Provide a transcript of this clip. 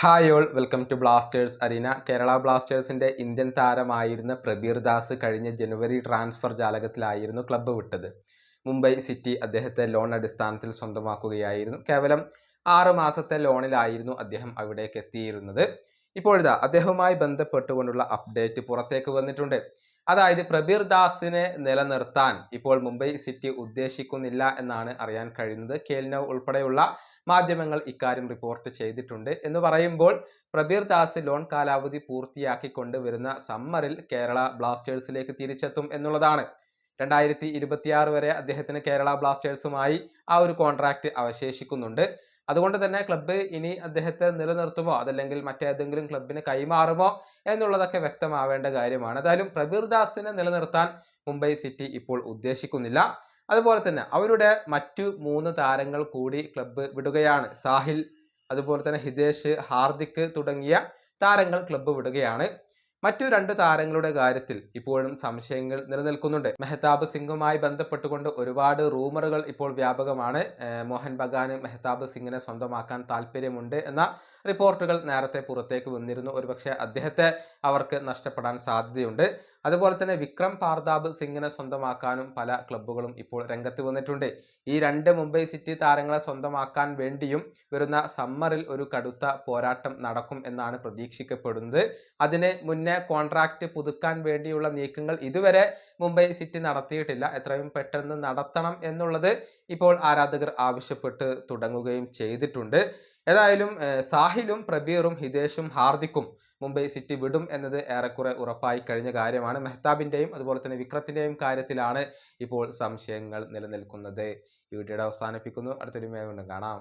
Hi all welcome to Blasters arena Kerala ബ്ലാസ്റ്റേഴ്സിന്റെ Indian താരമായിരുന്ന Prabir Das കഴിഞ്ഞ ജനുവരി transfer ജാലകത്തിലായിരുന്നു club വിട്ടത്. Mumbai city അദ്ദേഹത്തെ ലോൺ അടിസ്ഥാനത്തിൽ സ്വന്തമാക്കുകയായിരുന്നു. കേവലം ആറ് മാസത്തെ ലോണിലായിരുന്നു അദ്ദേഹം അവിടേക്ക് എത്തിയിരുന്നത്. ഇപ്പോഴിതാ അദ്ദേഹവുമായി ബന്ധപ്പെട്ടുകൊണ്ടുള്ള അപ്ഡേറ്റ് പുറത്തേക്ക് വന്നിട്ടുണ്ട്. അതായത് പ്രബീർ ദാസിനെ നിലനിർത്താൻ ഇപ്പോൾ മുംബൈ സിറ്റി ഉദ്ദേശിക്കുന്നില്ല എന്നാണ് അറിയാൻ കഴിയുന്നത്. കേൽനവ് ഉൾപ്പെടെയുള്ള മാധ്യമങ്ങൾ ഇക്കാര്യം റിപ്പോർട്ട് ചെയ്തിട്ടുണ്ട്. എന്ന് പറയുമ്പോൾ പ്രബീർ ദാസ് ലോൺ കാലാവധി പൂർത്തിയാക്കിക്കൊണ്ട് വരുന്ന സമ്മറിൽ കേരള ബ്ലാസ്റ്റേഴ്സിലേക്ക് തിരിച്ചെത്തും എന്നുള്ളതാണ്. രണ്ടായിരത്തി ഇരുപത്തിയാറ് വരെ അദ്ദേഹത്തിന് കേരള ബ്ലാസ്റ്റേഴ്സുമായി ആ ഒരു കോൺട്രാക്റ്റ് അവശേഷിക്കുന്നുണ്ട്. അതുകൊണ്ട് തന്നെ ക്ലബ്ബ് ഇനി അദ്ദേഹത്തെ നിലനിർത്തുമോ? അതല്ലെങ്കിൽ മറ്റേതെങ്കിലും ക്ലബിന് കൈമാറുമോ? എന്നുള്ളതൊക്കെ വ്യക്തമാവേണ്ട കാര്യമാണ്. ഏതായാലും പ്രബീർ ദാസിനെ നിലനിർത്താൻ മുംബൈ സിറ്റി ഇപ്പോൾ ഉദ്ദേശിക്കുന്നില്ല. അതുപോലെ തന്നെ അവരുടെ മറ്റു മൂന്ന് താരങ്ങൾ കൂടി ക്ലബ്ബ് വിടുകയാണ്. സാഹിൽ അതുപോലെ തന്നെ ഹിതേഷ് ഹാർദിക് തുടങ്ങിയ താരങ്ങൾ ക്ലബ്ബ് വിടുകയാണ്. മറ്റു രണ്ട് താരങ്ങളുടെ കാര്യത്തിൽ ഇപ്പോഴും സംശയങ്ങൾ നിലനിൽക്കുന്നുണ്ട്. മെഹ്താബ് സിംഗുമായി ബന്ധപ്പെട്ടുകൊണ്ട് ഒരുപാട് റൂമറുകൾ ഇപ്പോൾ വ്യാപകമാണ്. മോഹൻ ബഗാന് മെഹ്താബ് സിംഗിനെ സ്വന്തമാക്കാൻ താല്പര്യമുണ്ട് എന്ന റിപ്പോർട്ടുകൾ നേരത്തെ പുറത്തേക്ക് വന്നിരുന്നു. ഒരുപക്ഷെ അദ്ദേഹത്തെ അവർക്ക് നഷ്ടപ്പെടാൻ സാധ്യതയുണ്ട്. അതുപോലെ തന്നെ വിക്രം പാർതാബ് സിംഗിനെ സ്വന്തമാക്കാനും പല ക്ലബ്ബുകളും ഇപ്പോൾ രംഗത്ത് വന്നിട്ടുണ്ട്. ഈ രണ്ട് മുംബൈ സിറ്റി താരങ്ങളെ സ്വന്തമാക്കാൻ വേണ്ടിയും വരുന്ന സമ്മറിൽ ഒരു കടുത്ത പോരാട്ടം നടക്കും എന്നാണ് പ്രതീക്ഷിക്കപ്പെടുന്നത്. അതിന് മുന്നേ കോൺട്രാക്റ്റ് പുതുക്കാൻ വേണ്ടിയുള്ള നീക്കങ്ങൾ ഇതുവരെ മുംബൈ സിറ്റി നടത്തിയിട്ടില്ല. എത്രയും പെട്ടെന്ന് നടത്തണം എന്നുള്ളത് ഇപ്പോൾ ആരാധകർ ആവശ്യപ്പെട്ട് തുടങ്ങുകയും ചെയ്തിട്ടുണ്ട്. ഏതായാലും സാഹിലും പ്രബീറും ഹിതേഷും ഹാർദിക്കും മുംബൈ സിറ്റി വിടും എന്നത് ഏറെക്കുറെ ഉറപ്പായി കഴിഞ്ഞ കാര്യമാണ്. മെഹ്താബിന്റെയും അതുപോലെ തന്നെ വിക്രത്തിന്റെയും കാര്യത്തിലാണ് ഇപ്പോൾ സംശയങ്ങൾ നിലനിൽക്കുന്നത്. ഈ വീഡിയോയുടെ അവസാനിപ്പിക്കുന്നു. അടുത്തൊരു മേഖല കാണാം.